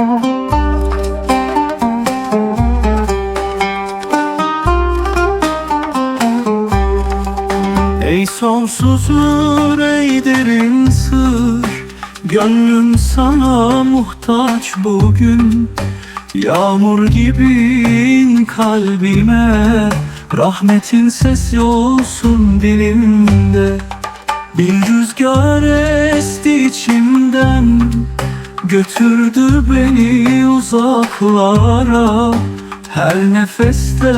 Ey sonsuz ey derin sır Gönlüm sana muhtaç bugün. Yağmur gibi in kalbime Rahmetin sesi olsun dilimde. Bir rüzgar esti içimden Götürdü beni uzaklara. Her nefeste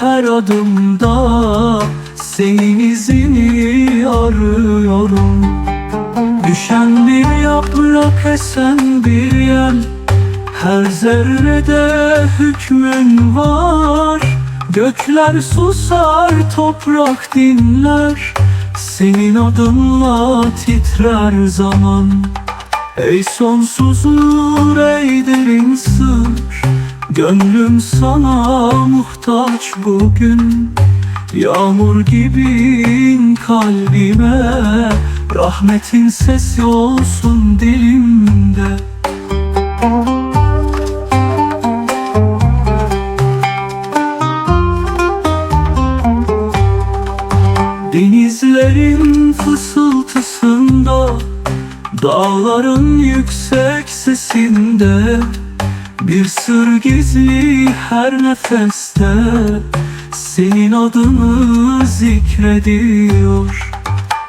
her adımda Senin izini arıyorum. Düşen bir yaprak esen bir yel. Her zerrede hükmün var. Gökler susar toprak dinler. Senin adınla titrer zaman Ey sonsuz nur ey derin sır Gönlüm sana muhtaç bugün. Yağmur gibi in kalbime Rahmetin sesi olsun dilimde. Denizlerin fısıltısında Dağların yüksek sesinde Bir sır gizli her nefeste. Senin adını zikrediyor.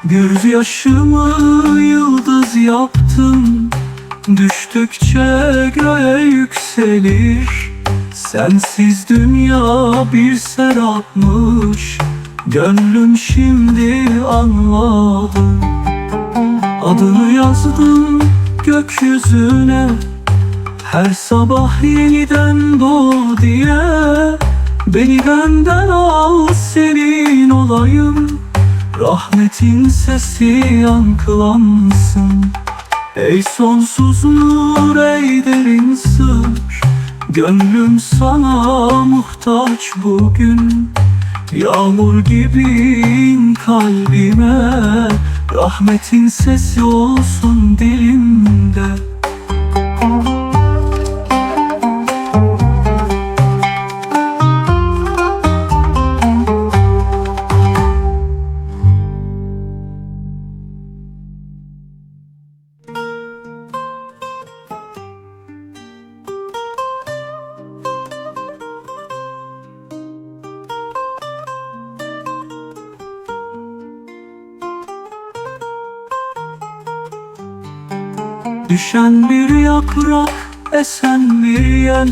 Göz yaşımı yıldız yaptın. Düştükçe göğe yükselir. Sensiz dünya bir serapmış. Gönlüm şimdi anladı Adını yazdım gökyüzüne. Her sabah yeniden doğ diye. Beni benden al senin olayım. Rahmetin sesi yankılansın. Ey sonsuz nur ey derin sır. Gönlüm sana muhtaç bugün. Yağmur gibi in kalbime Rahmetin sesi olsun dilimde Düşen bir yaprak, esen bir yel.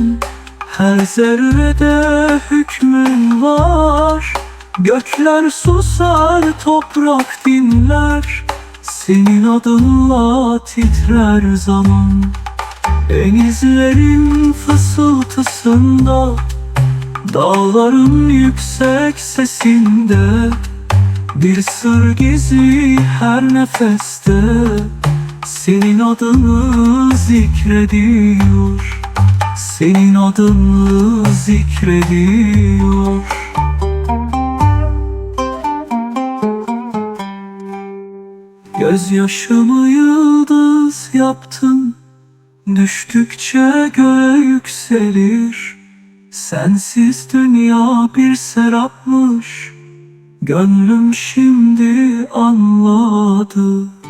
Her zerrede hükmün var. Gökler susar, toprak dinler. Senin adınla titrer zaman. Denizlerin fısıltısında Dağların yüksek sesinde. Bir sır gizli her nefeste senin adını zikrediyor. Senin adını zikrediyor. Gözyaşımı yıldız yaptın. Düştükçe göğe yükselir. Sensiz dünya bir serapmış. Gönlüm şimdi anladı